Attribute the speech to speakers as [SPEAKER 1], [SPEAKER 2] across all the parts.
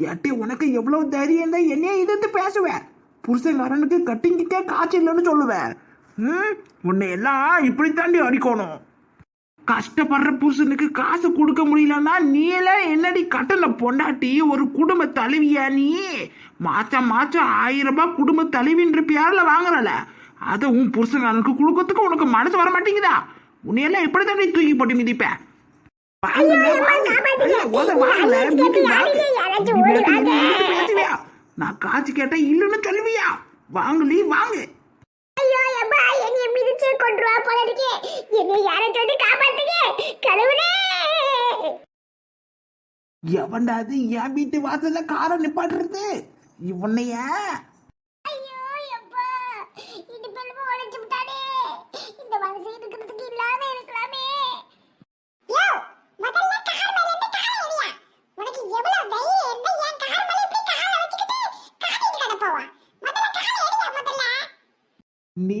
[SPEAKER 1] ஏட்டி உனக்கு எவ்வளவு தைரியம் தான் என்னையே எதிர்த்து பேசுவேன் புருஷக்காரனுக்கு கட்டிங்கிட்டே காய்ச்சல் இல்லைன்னு சொல்லுவேன் ம்? உன்னை எல்லாம் இப்படி தாண்டி அடிக்கணும். கஷ்டப்படுற புருஷனுக்கு காசு கொடுக்க முடியலன்னா நீ என்னடி கட்டண பொண்டாட்டி? ஒரு குடும்ப தலைவியா நீ? மாசம் மாசம் ஆயிரம் ரூபாய் குடும்ப தலைவின்ற பேரில் வாங்குறல. அதை உன் புருஷக்காரனுக்கு கொடுக்கறதுக்கு உனக்கு மனசு வர மாட்டேங்குதா உன்னையெல்லாம் எப்படி தாண்டி தூக்கி போட்டு மிதிப்பேன் நான் காசு கேட்டா இல்லைன்னு சொல்லுவியா வாங்கலி வாங்கு.
[SPEAKER 2] ஐயோ அம்மா என்னைய மிதிச்சே கொண்டுவா போல இருக்கே. என்னை யாராச்சும் வந்து காப்பாத்துங்க? கடவுளே
[SPEAKER 1] எவன்டா அது? என் வீட்டு வாசல்ல காரை நிப்பாட்டுறது? இவனைய
[SPEAKER 2] ஐயோ அப்பா இந்த பெருமை உடைச்சு விட்டானே இந்த மனசு இருக்கிறதுக்கு இல்லாம இருக்கலாமே யோ முதல்ல கார் மேல இருந்து காலை எறியா உனக்கு எவ்வளவு தைரியம் இருந்தா என் கார் மேல இப்படி காலை வச்சுக்கிட்டு காட்டிட்டு கிடப்பவா முதல்ல காலை எறியா முதல்ல
[SPEAKER 1] நீ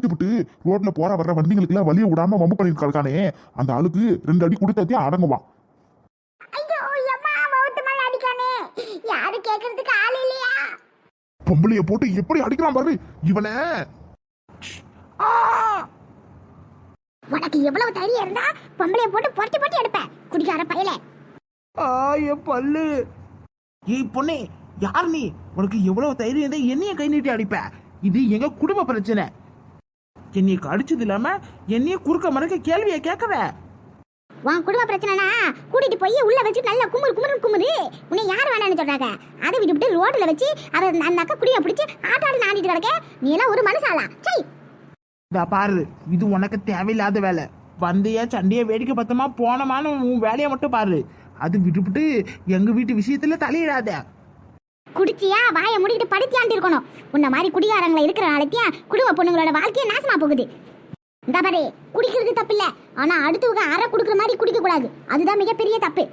[SPEAKER 3] குடிச்சுப்புட்டு ரோட்ல போற வர்ற வண்டிகளுக்கு எல்லாம் வழிய விடாம வம்பு பண்ணிட்டு கிடக்கானே அந்த ஆளுக்கு ரெண்டு அடி கொடுத்தாத்தே அடங்குவான்
[SPEAKER 2] யாரும் கேக்குறதுக்கு ஆள் இல்லையா?
[SPEAKER 3] பொம்பளைய போட்டு எப்படி அடிக்கிறான் பாரு இவனை.
[SPEAKER 1] ஆ!
[SPEAKER 2] உனக்கு எவ்வளவு தைரியம் இருந்தா பொம்பளைய போட்டு பொட்டி பொட்டி எடுப்பேன் குடிக்கார பையலே.
[SPEAKER 1] ஆ, என் பல்லு. ஏய் பொண்ணே யார் நீ? உனக்கு எவ்வளவு தைரியம் இருந்தா என்னைய கை நீட்டி அடிப்ப? இது எங்க குடும்ப பிரச்சனை. என்னைய கடிச்சது இல்லாம என்னைய குறுக்க மறுக்க கேள்வியை கேட்கற.
[SPEAKER 2] உன் குடும்ப பிரச்சனைனா கூட்டிட்டு போய் உள்ள வச்சு நல்லா குமுறு குமுறு குமுறு. உன்னை யார் வேணாம்னு சொல்றாங்க? அதை விட்டுவிட்டு ரோட்ல வச்சு அதை அந்த அக்கா குடிய பிடிச்சி ஆட்டாடு நாண்டிட்டு கிடக்க. நீ எல்லாம் ஒரு மனுஷாலா சை.
[SPEAKER 1] இதா பாரு இது உனக்கு தேவையில்லாத வேலை. வந்தையா சண்டையா வேடிக்கை பார்த்தமா போனமான்னு உன் வேலையை மட்டும் பாரு. அது விட்டுவிட்டு எங்க வீட்டு விஷயத்துல தலையிடாத.
[SPEAKER 2] குடிச்சியா? வாயை முடிக்கிட்டு படுத்தியாண்டு இருக்கணும். உன்ன மாதிரி குடிகாரங்களை இருக்கிற நாளைக்கே குடும்ப பொண்ணுங்களோட வாழ்க்கையே நாசமா போகுது. இந்த பாரு குடிக்கிறது தப்பு இல்ல ஆனா அடுத்தவங்க அரை குடுக்குற மாதிரி குடிக்க கூடாது. அதுதான் மிகப்பெரிய தப்பு.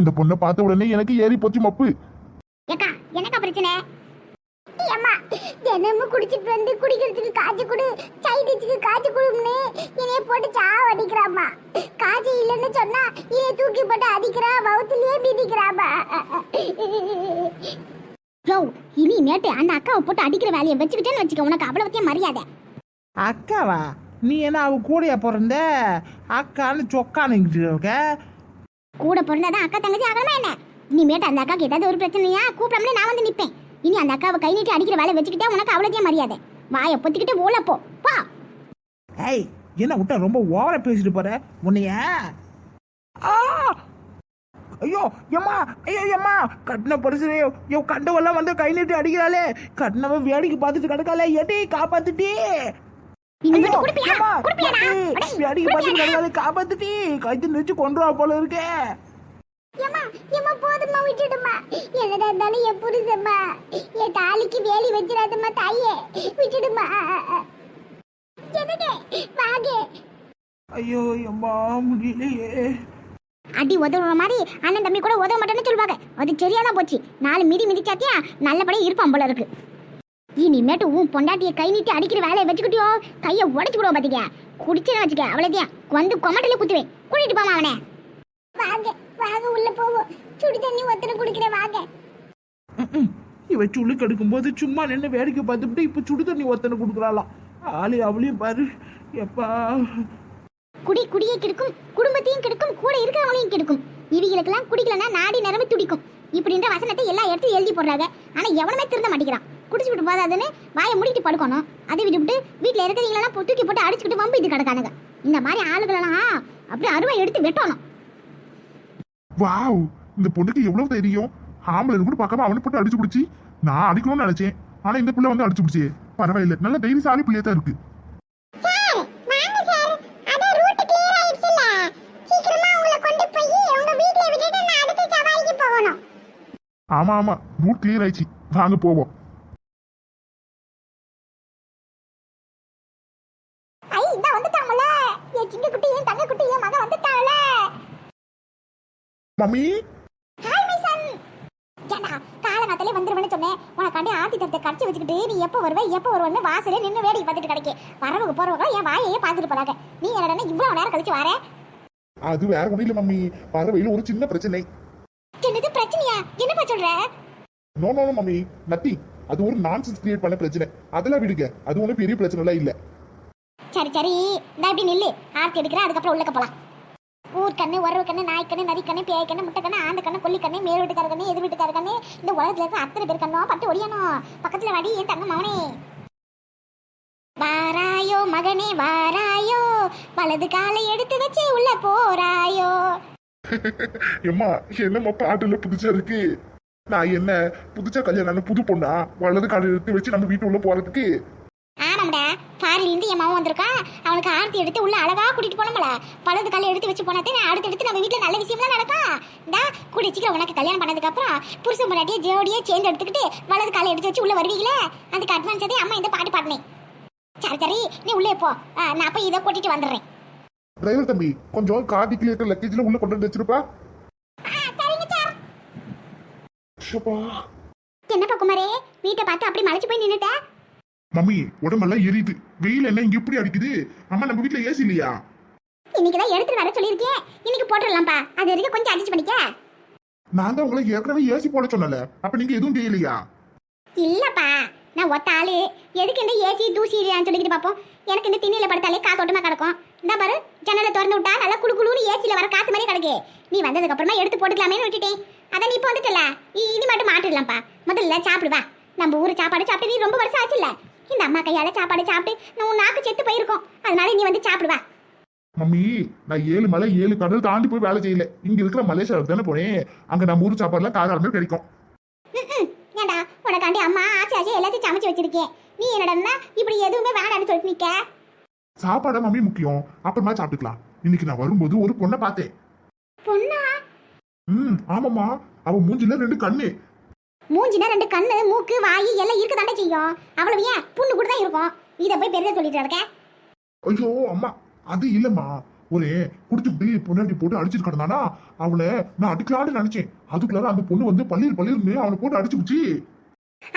[SPEAKER 3] இந்த பொண்ணை பார்த்த உடனே எனக்கு ஏறி போச்சு மப்பு.
[SPEAKER 2] ஏக்கா என்னக்கா பிரச்சனை? அம்மா தினமும் குடிச்சிட்டு வந்து குடிக்கிறதுக்கு காய்ச்சி குடு சைடிச்சுக்கு காய்ச்சி குடுன்னு என்னைய போட்டு சாவ அடிக்கிறாம்மா காய்ச்சி இல்லைன்னு சொன்னா என்னைய தூக்கி போட்டு அடிக்கிறா வவுத்துலயே மிதிக்கிறாம்மா. யோ இனிமேட்டு அந்த அக்காவை போட்டு அடிக்கிற வேலையை வச்சுக்கிட்டேன்னு வச்சுக்க உனக்கு அவ்வளவுத்தையும் மரியாதை.
[SPEAKER 1] அக்காவா? நீ என்ன அவ கூடயா பிறந்த? அக்கான்னு சொக்கானுங்கிட்டு இருக்க?
[SPEAKER 2] கூட பிறந்தாதான் அக்கா தங்கச்சி ஆகணுமா என்ன? இனிமேட்டு அந்த அக்காக்கு ஏதாவது ஒரு பிரச்சனையா? கூப்பிடாமலே நான் வந்து நிப்பேன். இனி அந்த அக்காவை கை நீட்டி அடிக்கிற வேலையை வச்சுக்கிட்டே உனக்கு அவ்வளோத்தையும் மரியாதை. வாயை பொத்திக்கிட்டு ஓல போ. பா
[SPEAKER 1] ஏய் என்ன விட்டா ரொம்ப ஓவரா பேசிட்டு போற? உன்னைய! ஐயோ எம்மா ஐயோ எம்மா. கட்டின பரிசு ஐயோ கண்டவெல்லாம் வந்து கை நீட்டி அடிக்கிறாளே. கட்டினவ வேடிக்கை பார்த்துட்டு கிடக்காளே. எடி காப்பாத்துட்டி. காப்பாத்துட்டி. கைத்து நிச்சு கொண்டுவா போல இருக்கே.
[SPEAKER 2] ஏம்மா ஏம்மா போதும்மா விட்டுடுமா என்னடா இருந்தாலும் என் புருஷம்மா. என் தாலிக்கு வேலி வச்சிடாதம்மா தாயே. விட்டுடுமா வாங்க.
[SPEAKER 1] ஐயோ எம்மா முடியலையே.
[SPEAKER 2] அடி உதவுற மாதிரி அண்ணன் தம்பி கூட உதவ மாட்டேன்னு சொல்லுவாங்க. அது சரியாதான் போச்சு. நாலு மிதி மிதிச்சாத்தியா நல்லபடியா இருப்பான் போல இருக்கு. இனிமேட்டு உன் பொண்டாட்டிய கை நீட்டி அடிக்கிற வேலையை வச்சுக்கிட்டியோ கையை உடச்சு விடுவோம் பாத்தீங்க குடிச்சேன்னு வச்சுக்க அவ்வளோதான் வந்து கொமட்டில குத்துவேன். கூட்டிட்டு போமா அவனை. வாங்க. வாங்க உள்ள போவோம் சுடு தண்ணி ஒத்தனை குடிக்கிற வாங்க.
[SPEAKER 1] இவ சுள்ளு கெடுக்கும்போது சும்மா நின்று வேடிக்கை பார்த்துட்டு இப்ப சுடு தண்ணி ஒத்தனை கொடுக்குறாளாம். ஆளு அவளையும் பாரு. எப்பா.
[SPEAKER 2] குடி குடியை கெடுக்கும். குடும்பத்தையும் கெடுக்கும். கூட இருக்கிறவங்களையும் கெடுக்கும். இவங்களுக்கெல்லாம் குடிக்கலன்னா நாடி நிரம்பி துடிக்கும். இப்படின்ற வசனத்தை எல்லா இடத்தையும் எழுதி போடுறாங்க. ஆனா எவனுமே திருந்த மாட்டேங்கிறான். குடிச்சு விட்டு போதாதுன்னு வாயை மூடிட்டு படுக்கணும். அதை விட்டுவிட்டு வீட்டுல இருக்கிறவங்களெல்லாம் தூக்கி போட்டு அடிச்சுக்கிட்டு வம்பு இது கிடக்கானுங்க. இந்த மாதிரி ஆளுகளெல்லாம் அப்படியே அருவா எடுத்து வெட்டணும்.
[SPEAKER 3] வாவ் இந்த பொண்ணுக்கு எவ்வளவு தைரியம்? ஆம்பளை கூட பார்க்காம அவனை போட்டு அடிச்சு பிடிச்சி. நான் அடிக்கணும்னு நினைச்சேன். ஆனா இந்த புள்ள வந்து அடிச்சு பிடிச்சே. பரவாயில்ல நல்ல தைரியசாலி பிள்ளையா தான் இருக்கு. ஆமா ஆமா ரூட் கிளியர் ஆயிடுச்சு. வாங்க போவோம்
[SPEAKER 2] ஐ இந்த வந்துட்டாங்கல என் சிங்க குட்டி என் தங்க குட்டி என் மகன் வந்துட்டாங்கல
[SPEAKER 3] மம்மி.
[SPEAKER 2] ஹாய் மைசன் ஏண்டா காலங்காத்தாலே வந்துருவேன்னு சொன்னேன். உனக்காண்டி ஆத்தி தரத்தை கடிச்சு வச்சுக்கிட்டு நீ எப்போ வருவே எப்போ வருவேன்னு வாசலே நின்று வேடிக்கை பார்த்துட்டு கிடைக்கே. வரவங்க போறவங்க என் வாயையே பார்த்துட்டு போறாங்க நீ என்னடா இவ்வளவு நேரம் கழிச்சு வர?
[SPEAKER 3] அது வேற ஒன்றும் இல்லை மம்மி. பறவையில் ஒரு சின்ன பிரச்சனை.
[SPEAKER 2] என்னது பிரச்சனையா? என்னப்பா சொல்ற?
[SPEAKER 3] No no no mummy. நத்தி அது ஒரு நான்சென்ஸ் கிரியேட் பண்ண பிரச்சனை. அதெல்லாம் விடுங்க. அது ஒன்றும் பெரிய பிரச்சனை இல்லை.
[SPEAKER 2] சரி சரி. இந்த அப்படி நில்லு. ஆர்த்தி எடுக்கிறேன். அதுக்கப்புறம் உள்ளக்க போலாம். ஊர் கண்ணு உறவு கண்ணு நாய் கண்ணு நரி கண்ணு பேய் கண்ணு முட்டை கண்ணு ஆந்த கண்ணு கொல்லி கண்ணு மேல் வீட்டுக்கார கண்ணு எதிர் வீட்டுக்கார கண்ணு இந்த உலகத்துல இருக்க அத்தனை பேர் கண்ணோ பட்டு ஒடியானோ? பக்கத்துல வாடி என் தங்க மவனே வாராயோ மகனே வாராயோ வலது காலை எடுத்து வச்சு உள்ள போறாயோ?
[SPEAKER 3] எம்மா என்னம்மா பாட்டுல புதுசா இருக்கு? நான் என்ன புதுசா கல்யாணம் புது பொண்ணா? வலது காலை எடுத்து வச்சு நம்ம வீட்டு உள்ள போறதுக்கு?
[SPEAKER 2] ஆமாம்டா. ஃபாரின்ல இருந்து என் மகன் வந்திருக்கான் அவனுக்கு ஆர்த்தி எடுத்து உள்ள அழகா கூட்டிட்டு போனோம்ல. வலது காலை எடுத்து வச்சு போனாதே நான் அடுத்து எடுத்து நம்ம வீட்டுல நல்ல விஷயம்லாம் நடக்கும். இந்தா கூடி சீக்கிரம் உனக்கு கல்யாணம் பண்ணதுக்கு அப்புறம் புருஷன் முன்னாடியே ஜோடியே சேர்ந்து எடுத்துக்கிட்டு வலது காலை எடுத்து வச்சு உள்ள வருவீங்களே? அதுக்கு அட்வான்ஸ் அதே அம்மா இந்த பாட்டு பாடினேன் சரி சரி நீ உள்ளே போ. நான் அப்ப இதை கூட்டிட்டு வந்துடுறேன்.
[SPEAKER 3] டிரைவர் தம்பி கொஞ்சம் காதி கிளியர் லக்கேஜ்ல உள்ள கொண்டு வந்து வச்சிருப்பா.
[SPEAKER 2] என்னப்பா குமாரே வீட்டை பார்த்து அப்படி மலைச்சு போய் நின்னுட்ட?
[SPEAKER 3] மம்மி உடம்பெல்லாம் எரியுது. வெயில் என்ன இங்க இப்படி அடிக்குது? அம்மா நம்ம வீட்ல ஏசி இல்லையா?
[SPEAKER 2] இன்னைக்கு தான் எடுத்துட்டு வர சொல்லியிருக்கேன் இன்னைக்கு போட்டுடலாம்ப்பா. அது வரைக்கும் கொஞ்சம் அட்ஜஸ்ட் பண்ணிக்க.
[SPEAKER 3] நான் தான் உங்களை ஏற்கனவே ஏசி போட சொன்னல அப்ப நீங்க எதுவும் செய்யலையா?
[SPEAKER 2] இல்லப்பா. நான் ஒத்த ஆளு. எதுக்கு இந்த ஏசி தூசி சொல்லிக்கிட்டு பார்ப்போம் எனக்கு இந்த திண்ணில படுத்தாலே காத்தோட்டமா கிடக்கும். இந்த பாரு ஜன்னலை திறந்து விட்டா நல்லா குளு குளுன்னு ஏசில வர காத்து மாதிரி கிடக்கு. நீ வந்ததுக்கு அப்புறமா எடுத்து போட்டுக்கலாமேன்னு விட்டுட்டேன். அதான் நீ இப்போ வந்துட்டல. இனி மட்டும் மாட்டிடலாம்ப்பா. முதல்ல சாப்பிடு வா. நம்ம ஊர் சாப்பாடு சாப்பிட்டு நீ ரொம்ப வருஷம் ஆச்சுல்ல. இந்த அம்மா கையால சாப்பாடு சாப்பிட்டு நான் உன் நாக்கு செத்து போயிருக்கோம். அதனால நீ வந்து சாப்பிடு வா
[SPEAKER 3] மம்மி நான் ஏழு மலை ஏழு கடல் தாண்டி போய் வேலை செய்யல. இங்க இருக்கிற மலேசியாவுக்கு தானே போனேன். அங்க நம்ம ஊர் சாப்பாடுலாம் காராளமே கிடைக்கும்.
[SPEAKER 2] ஏண்டா உனக்காண்டி அம்மா ஆச்சி ஆச்சி எல்லாத்தையும் சமைச்சு வச்சிருக்கேன். நீ என்னடா இப்படி எதுவுமே வேணான்னு சொல்லிட்டு நிக்க?
[SPEAKER 3] சாப்பாடா மம்மி முக்கியம். அப்புறமா சாப்பிட்டுக்கலாம். இன்னைக்கு நான் வரும்போது ஒரு பொண்ணை பார்த்தேன்.
[SPEAKER 2] பொண்ணா?
[SPEAKER 3] ம் ஆமாம்மா. அவ மூஞ்சில ரெண்டு கண்ணு.
[SPEAKER 2] மூஞ்சினா ரெண்டு கண்ணு மூக்கு வாய் எல்லாம் இருக்க தாண்டே செய்யும். அவ்வளவு ஏன்? புண்ணு கூட தான் இருக்கும். இதை போய் பெரிய சொல்லிட்டு இருக்க
[SPEAKER 3] ஐயோ அம்மா அது இல்லம்மா. ஒரு குடிச்சுட்டு பொண்டாட்டி போட்டு அடிச்சிட்டு கிடந்தானா? அவளை நான் அடிக்கலான்னு நினைச்சேன். அதுக்குள்ளார அந்த பொண்ணு வந்து பள்ளியில் பள்ளியிருந்து அவனை போட்டு அடிச்சுக்குச்சு.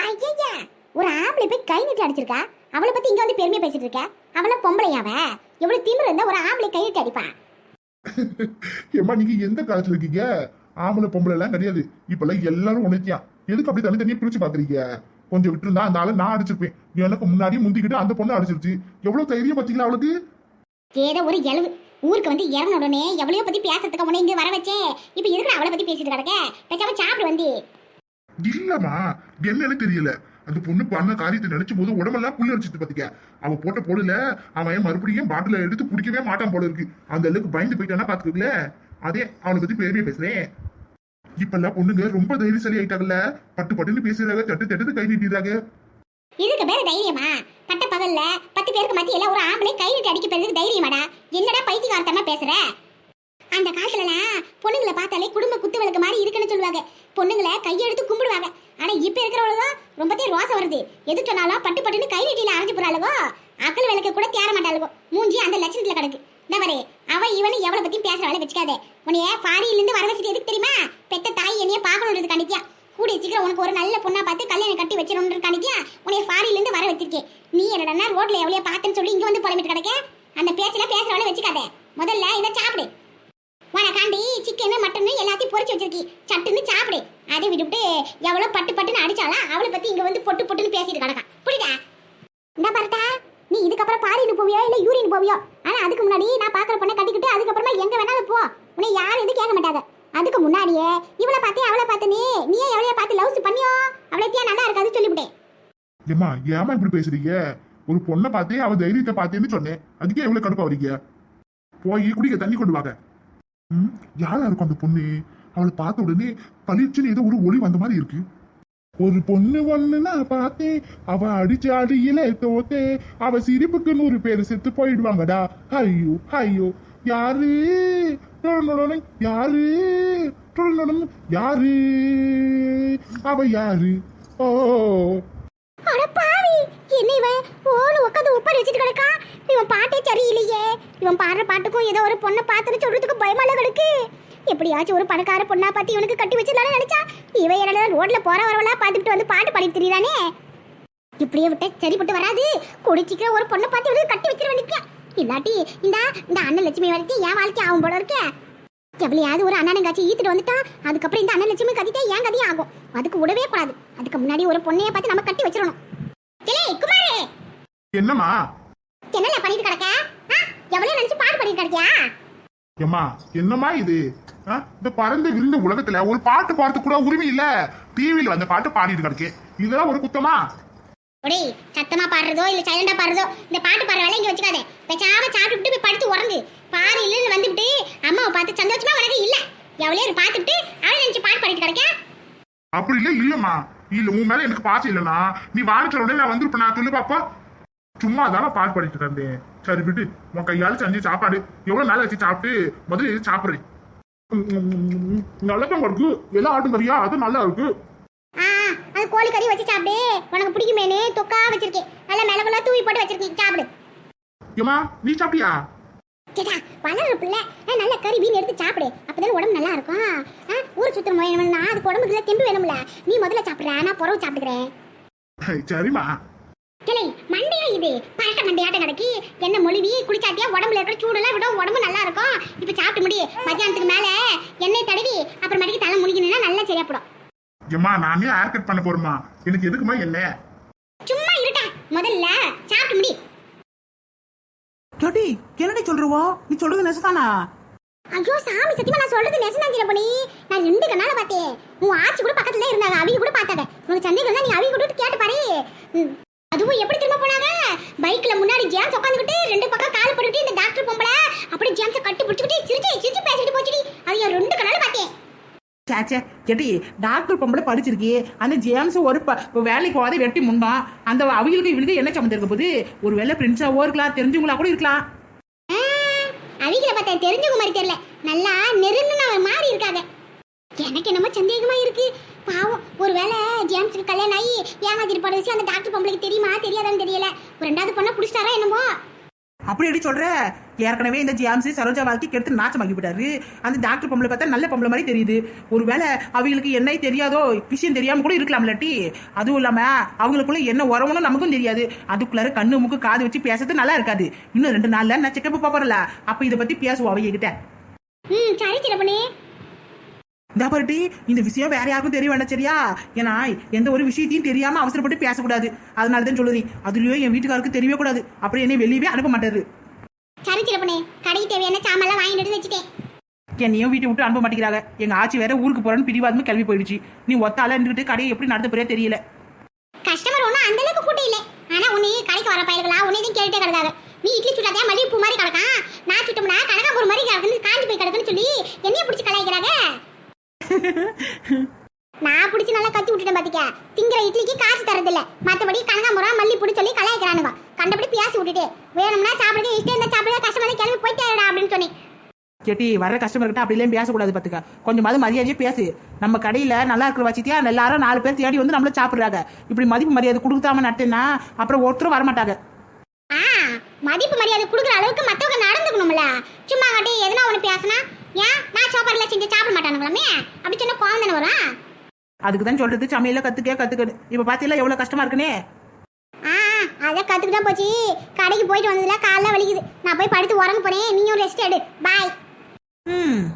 [SPEAKER 2] ஐயா ஒரு ஆம்பளை போய் கை நீட்டி அடிச்சிருக்கா? அவளை பத்தி இங்க வந்து பெருமையா பேசிட்டு இருக்க? அவள பொம்பளையாவ எவ்வளவு திமிரு இருந்தா ஒரு ஆம்பளை கை நீட்டி அடிப்பா.
[SPEAKER 3] ஏம்மா நீங்க எந்த காலத்துல இருக்கீங்க? ஆம்பளை பொம்பளை எல்லாம் கிடையாது. இப்பெல்லாம் எல்லாரும் உணர்த்தியா எதுக்கு அப்படி தனித்தனியா பிரிச்சு பாக்குறீங்க? கொஞ்சம் விட்டுருந்தா அந்த ஆளை நான் அடிச்சிருப்பேன். எனக்கு முன்னாடி முந்திக்கிட்டு அந்த பொண்ணு அடிச்சிருச்சு. எவ்வளவு தைரியம் பாத்தீங்களா அவளுக்கு?
[SPEAKER 2] ஏதோ ஒரு எளவு ஊருக்கு வந்து இறங்கின உடனே எவ்வளையோ பத்தி பேசுறதுக்கு உடனே இங்க வர வச்சேன் இப்ப எதுக்கு அவளை பத்தி பேசிட்டு கிடக்க? பேசாம சாப்பிடு வந்து
[SPEAKER 3] இல்லம்மா என்னன்னு தெரியல. அந்த பொண்ணு பண்ண காரியத்தை நினைச்சும் போது உடம்பெல்லாம் புள்ளி அடிச்சிட்டு பாத்தீங்க அவ போட்ட போடல அவன் மறுபடியும் பாட்டில எடுத்து குடிக்கவே மாட்டான் போல இருக்கு. அந்த அளவுக்கு பயந்து போயிட்டானா பாத்துக்கல அதே அவனை பத்தி பெருமையா பேசுறேன். இப்பெல்லாம் பொண்ணுங்க ரொம்ப தைரியசாலி ஆயிட்டாங்கல்ல பட்டு பட்டுன்னு பேசுறாங்க தட்டு தட்டு கை நீட்டிடுறாங்க.
[SPEAKER 2] இதுக்கு பேரு தைரியமா? பட்ட பகல்ல பத்து பேருக்கு மத்தியில ஒரு ஆம்பளை கை நீட்டி அடிக்க போறதுக்கு தைரியமாடா? என்னடா பைத்தியகாரத்தமா பேசுற? அந்த காலத்துலலாம் பொண்ணுங்களை பார்த்தாலே குடும்ப குத்து விளக்கு மாதிரி இருக்குன்னு சொல்லுவாங்க. பொண்ணுங்களை கையெடுத்து கும்பிடுவாங்க. ஆனா இப்ப ரொம்ப ரொம்பத்தே ரோசம் வருது. எது சொன்னாலும் பட்டு பட்டுன்னு கை நீட்டியில அரைஞ்சு போறாளுகோ அக்கல் விளக்க கூட தேர மாட்டாளுகோ மூஞ்சி அந்த லட்சணத்துல கிடக்கு. இந்த மாதிரி அவ இவனு எவனை பத்தியும் பேசுற வேலை வச்சுக்காதே. உன்னைய பாரியில இருந்து வர வச்சது எதுக்கு தெரியுமா? பெத்த தாய் என்னைய பார்க்கணுன்றது கண்டித்தியா கூடிய சீக்கிரம் உனக்கு ஒரு நல்ல பொண்ணா பார்த்து கல்யாணம் கட்டி வச்சிடணுன்றது கண்டித்தியா உன்னைய ஃபாரின்ல இருந்து வர வச்சிருக்கேன். நீ என்னடா ரோட்ல எவ்வளவு பார்த்தேன்னு சொல்லி இங்க வந்து புலம்பிட்டு கிடக்க? அந்த பேச்சுல பேசுற வேலை வச்சுக்காதே. முதல்ல இதை சாப்பிடு. உனக்காண்டி சிக்கனு மட்டனு எல்லாத்தையும் பொரிச்சு வச்சிருக்கி. சட்டுன்னு சாப்பிடு. அதை விட்டுவிட்டு எவ்வளோ பட்டு பட்டுன்னு அடிச்சாலும் அவளை பத்தி இங்க வந்து பொட்டு பொட்டுன்னு பேசிட்டு கிடக்கா புரியுதா? இந்த பார்த்தா நீ இதுக்கப்புறம் பாரின்னு போவியா? இல்ல யூரின் போவியா? ஆனா அதுக்கு முன்னாடி நான் பாக்குற பொண்ணை கட்டிக்கிட்டு அதுக்கப்புறமா எங்க வேணாலும் போ. உன்னை யாரும் எதுவும் கேட்க மாட்டாங்க அதுக்கு முன்னாடியே இவளை பார்த்தே அவளை பார்த்து நீ நீயே எவ்வளைய பார்த்து லவ்ஸ் பண்ணியோ? அவளைத்தியா நல்லா இருக்காது சொல்லிவிட்டேன்.
[SPEAKER 3] ஏம்மா ஏமா இப்படி பேசுறீங்க? ஒரு பொண்ணை பார்த்தே அவ தைரியத்தை பார்த்தேன்னு சொன்னேன். அதுக்கே எவ்வளவு கடுப்பா வரீங்க போய் குடிக்க தண்ணி கொண்டு வாங்க. ம், யாரா இருக்கும் அந்த பொண்ணு? அவளை பார்த்த உடனே பளிச்சுன்னு ஏதோ ஒரு ஒளி வந்த மாதிரி இருக்கு. ஒரு பொண்ணு ஒண்ணுனா நான் பார்த்தேன். அவ அடிச்ச அடியில தோத்தே. அவ சிரிப்புக்கு நூறு பேர் செத்து போயிடுவாங்கடா. ஐயோ ஐயோ யாரு? டொடொடொடொடொய், யாரு? சொல்லணும் யாரு? அவ யாரு? ஓ.
[SPEAKER 2] அட பாவி என்ன இவன் உட்காந்து உப்பாரி கிடக்கா? இவன் பாட்டே சரியில்லையே. இவன் பாடுற பாட்டுக்கும் ஏதோ ஒரு பொண்ணை பார்த்துன்னு சொல்றதுக்கு பயமால கிடக்கு எப்படியாச்சும் ஒரு பணக்கார பொண்ணா பார்த்து இவனுக்கு கட்டி வச்சிடலாம்னு நினைச்சா இவன் என்னடா ரோட்ல போற வரவளா பார்த்துட்டு வந்து பாட்டு பாடிட்டு தெரியுறானே? இப்படியே விட்ட சரிப்பட்டு வராது. குடிச்சிக்க ஒரு பொண்ணை பார்த்து இவனுக்கு கட்டி வச்சிட வேண்டிய இல்லாட்டி இந்த இந்த அண்ணன் லட்சுமி வரைக்கும் என் வாழ்க்கை ஆகும் போல இருக்கே. எவ்வளையாவது ஒரு அண்ணன் காட்சி ஈத்துட்டு வந்துட்டான் அதுக்கப்புறம் இந்த அண்ணன் லட்சுமி கத்திட்டே ஏன் கதையும் ஆகும். அதுக்கு விடவே கூடாது. அதுக்கு முன்னாடி ஒரு பொண்ணைய பார்த்து நம்ம கட்டி வச்சிடணும். குமாரே!
[SPEAKER 3] என்னம்மா?
[SPEAKER 2] என்னல பண்ணிட்டு கிடக்க? ஆ? எவ்வளவு நினைச்சு பாட்டு பண்ணிட்டு கிடக்கியா?
[SPEAKER 3] ஏம்மா என்னம்மா இது? இந்த பறந்து விரிந்த உலகத்துல ஒரு பாட்டு பார்த்து கூட உரிமை இல்ல. டிவியில வந்த பாட்டு பாடிட்டு கிடக்கு. இதெல்லாம் ஒரு குத்தமா?
[SPEAKER 2] ஒடே சத்தமா பாடுறதோ இல்ல சைலண்டா பாடுறதோ இந்த பாட்டு பாடுற வேலை இங்க வச்சுக்காதே. பேசாம சாப்பிட்டு போய் படுத்து உறங்கு. பாரு இல்லன்னு வந்துவிட்டு அம்மாவை பார்த்து சந்தோஷமா உனக்கு இல்ல. எவ்வளவு பார்த்துட்டு அவளை நினைச்சு பாட்டு பாடிட்டு கிடக்க?
[SPEAKER 3] அப்படி இல்ல இல்லம்மா. இல்ல உன் மேல எனக்கு பாசம் இல்லனா நீ வாங்கிட்ட உடனே நான் வந்திருப்பேன் நான் சொல்லு பாப்பா. சும்மா தானே பாட்டு பாடிட்டு இருந்தேன் சரி விட்டு உன் கையால செஞ்சு சாப்பாடு. எவ்வளவு நாள் வச்சு சாப்பிட்டு? முதல்ல சாப்பிடுறேன் நல்லதான் இருக்கு எல்லாம் ஆட்டும் கறியா அது நல்லா இருக்கு.
[SPEAKER 2] அது கோழி கறி வச்சு சாப்பிடு. உனக்கு பிடிக்குமேனு தொக்கா வச்சிருக்கேன். நல்லா மிளகுலாம் தூவி போட்டு வச்சிருக்கேன். சாப்பிடு.
[SPEAKER 3] ஏமா நீ சாப்பிட்டியா?
[SPEAKER 2] கேட்டா வளர்ற பிள்ளை. நல்ல கறி மீன் எடுத்து சாப்பிடு. அப்பதான் உடம்பு நல்லா இருக்கும். ஊர் சுத்தம் வேணும்னா அதுக்கு உடம்புக்குள்ள தெம்பு வேணும்ல. நீ முதல்ல சாப்பிடுற. நான் புறவு சாப்பிட்டுக்கிறேன்.
[SPEAKER 3] ஹே, சரிம்மா.
[SPEAKER 2] கிளை மண்டையா இது. பழட்ட மண்டையாட்ட கிடக்கி என்ன மொழிவி குளிச்சாட்டியா உடம்புல இருக்கிற சூடெல்லாம் விட உடம்பு நல்லா இருக்கும் இப்ப சாப்பிட்டு முடி. மத்தியானத்துக்கு மேல எண்ணெய் தடவி அப்புறமேட்டுக்கு தலை முடிக்கணும்னா நல்லா சரியாப்படும்
[SPEAKER 3] ஏம்மா நானே ஹேர் கட் பண்ண போறேம்மா. எனக்கு எதுக்குமா என்ன
[SPEAKER 2] சும்மா இருட்டா முதல்ல சாப்பிட்டு முடி.
[SPEAKER 1] கேட்டி என்னடி சொல்றவோ? நீ சொல்றது நெசதானா
[SPEAKER 2] ஐயோ சாமி சத்தியமா நான் சொல்றது நெசம் தான் பண்ணி நான் ரெண்டு கண்ணால பார்த்தேன். உன் ஆச்சி கூட பக்கத்துல இருந்தாங்க அவங்க கூட பார்த்தாங்க உனக்கு சந்தேகம் தான் நீ அவங்க கூட கேட்டு பாரு ம். அதுவும் எப்படி திரும்ப போனாங்க பைக்ல முன்னாடி ஜேம்ஸ் உட்காந்துக்கிட்டு ரெண்டு பக்கம் கால் போட்டுக்கிட்டு இந்த டாக்டர் பொம்பளை அப்படி ஜேம்ஸை கட்டி பிடிச்சிக்கிட்டு சிரிச்சு சிரிச்சு பேசிட்டு போச்சுடி அது என் ரெண்டு கண்ணால பார்த்தேன்
[SPEAKER 1] சேச்சே கேட்டி டாக்டர் பொம்பளை படிச்சிருக்கி அந்த ஜேம்ஸ் ஒரு ப- வேலைக்கு போகாத வெட்டி முண்டோம் அந்த அவங்களுக்கு இவளுக்கு என்ன சம்மந்தம் இருக்க போது ஒரு வேலை பிரின்ஸாவோ இருக்கலாம் தெரிஞ்சவங்களா கூட இருக்கலாம்.
[SPEAKER 2] அவங்கள பார்த்தா தெரிஞ்சவங்க மாதிரி தெரியல. நல்லா நெருங்கின மாறி இருக்காங்க. எனக்கு என்னமோ சந்தேகமா இருக்கு. பாவம் ஒருவேளை ஜேம்ஸுக்கு கல்யாணம் ஆகி ஏமாத்திட்டு போட விஷயம் அந்த டாக்டர் பொம்பளைக்கு தெரியுமா? தெரியாதான்னு தெரியல. ரெண்டாவது பொண்ணை பிடிச்சிட்டாரா என்னமோ?
[SPEAKER 1] அப்படி எப்படி சொல்ற? ஏற்கனவே இந்த ஜியாம்சி சரோஜா வாழ்க்கை கெடுத்து நாச்சமாக்கி விட்டாரு அந்த டாக்டர் பொம்பளை பார்த்தா நல்ல பொம்பளை மாதிரி தெரியுது. ஒருவேளை அவங்களுக்கு என்ன தெரியாதோ விஷயம் தெரியாம கூட இருக்கலாம் இல்லாட்டி அதுவும் இல்லாம அவங்களுக்குள்ள என்ன உறவுன்னு நமக்கும் தெரியாது. அதுக்குள்ளார கண்ணு மூக்கு காது வச்சு பேசுறது நல்லா இருக்காது. இன்னும் ரெண்டு நாள்ல நான் செக்கப் போறல அப்ப இதை பத்தி பேசுவோம் அவங்க கிட்ட
[SPEAKER 2] ம் சரி சிறப்பனே
[SPEAKER 1] இந்த பாருட்டி இந்த விஷயம் வேற யாருக்கும் தெரிய வேண்டாம் சரியா? ஏன்னா எந்த ஒரு விஷயத்தையும் தெரியாம அவசரப்பட்டு பேசக்கூடாது. அதனால தான் சொல்லுறேன். அதுலயும் என் வீட்டுக்காருக்கு தெரியவே கூடாது. அப்புறம் என்னை வெளியவே அனுப்ப மாட்டாரு.
[SPEAKER 2] சரி சிறப்பனே கடைக்கு தேவையான சாமான்லாம் வாங்கிட்டு வச்சுட்டேன்.
[SPEAKER 1] என்னையும் வீட்டை விட்டு அனுப்ப மாட்டேங்கிறாங்க. எங்க ஆச்சி வேற ஊருக்கு போறேன்னு பிடிவாதமே கிளம்பி போயிடுச்சு. நீ ஒத்தால இருந்துகிட்டு கடையை எப்படி நடத்த போறியா தெரியல.
[SPEAKER 2] கஸ்டமர் ஒன்றும் அந்த அளவுக்கு கூட்டம் இல்லை. ஆனா உன்னை கடைக்கு வர பயிர்களா உன்னையும் கேட்டுட்டே கிடக்காங்க நீ இட்லி சுட்டாதே மல்லிகைப்பூ மாதிரி கிடக்கான் நான் சுட்டோம்னா கனகாம்பூர் மாதிரி கிடக்குன்னு காஞ்சி போய் கிடக்குன்னு சொல்லி என்னைய பிடிச்சி கலாய்க்கிறாங்க நான் பிடிச்சி நல்லா கத்தி விட்டுட்டேன் பாத்திக்க திங்கிற இட்லிக்கு காசு தரதில்ல மத்தபடி கனகாம்பரம் மல்லி பிடி சொல்லி கலாய்க்கிறானுங்க கண்டபடி பேசி விட்டுட்டு வேணும்னா சாப்பிடுங்க இஷ்டம் இருந்தா சாப்பிடுங்க கஷ்டமா கிளம்பி போயிட்டேடா அப்படின்னு சொன்னேன்
[SPEAKER 1] கேட்டி வர கஸ்டமர் கிட்ட அப்படிலாம் பேசக்கூடாது பாத்துக்க. கொஞ்சமாவது மரியாதையே பேசு. நம்ம கடையில நல்லா இருக்கிற வச்சுட்டியா எல்லாரும் நாலு பேர் தேடி வந்து நம்மள சாப்பிடுறாங்க. இப்படி மதிப்பு மரியாதை கொடுக்காம நட்டுனா அப்புறம் ஒருத்தரும் வரமாட்டாங்க.
[SPEAKER 2] மதிப்பு மரியாதை கொடுக்குற அளவுக்கு மத்தவங்க நடந்துக்கணும்ல. சும்மா காட்டி எதனா ஒன்று பேசினா ஏன்? நான் சாப்பாடுல செஞ்சு சாப்பிட மாட்டானுங்களாமே? அப்படி சொன்னா கோவம் தானே வரும்?
[SPEAKER 1] அதுக்கு தான் சொல்றது சமையல கத்துக்க கத்துக்கன்னு. இப்ப பாத்தீங்களா எவ்வளவு கஷ்டமா இருக்குனே
[SPEAKER 2] ஆ அதை கற்றுக்கிட்டா போச்சு. கடைக்கு போயிட்டு வந்ததுல காலைல வலிக்குது. நான் போய் படுத்து உறங்க போறேன். நீயும் ரெஸ்ட் எடு. பாய்
[SPEAKER 1] ம்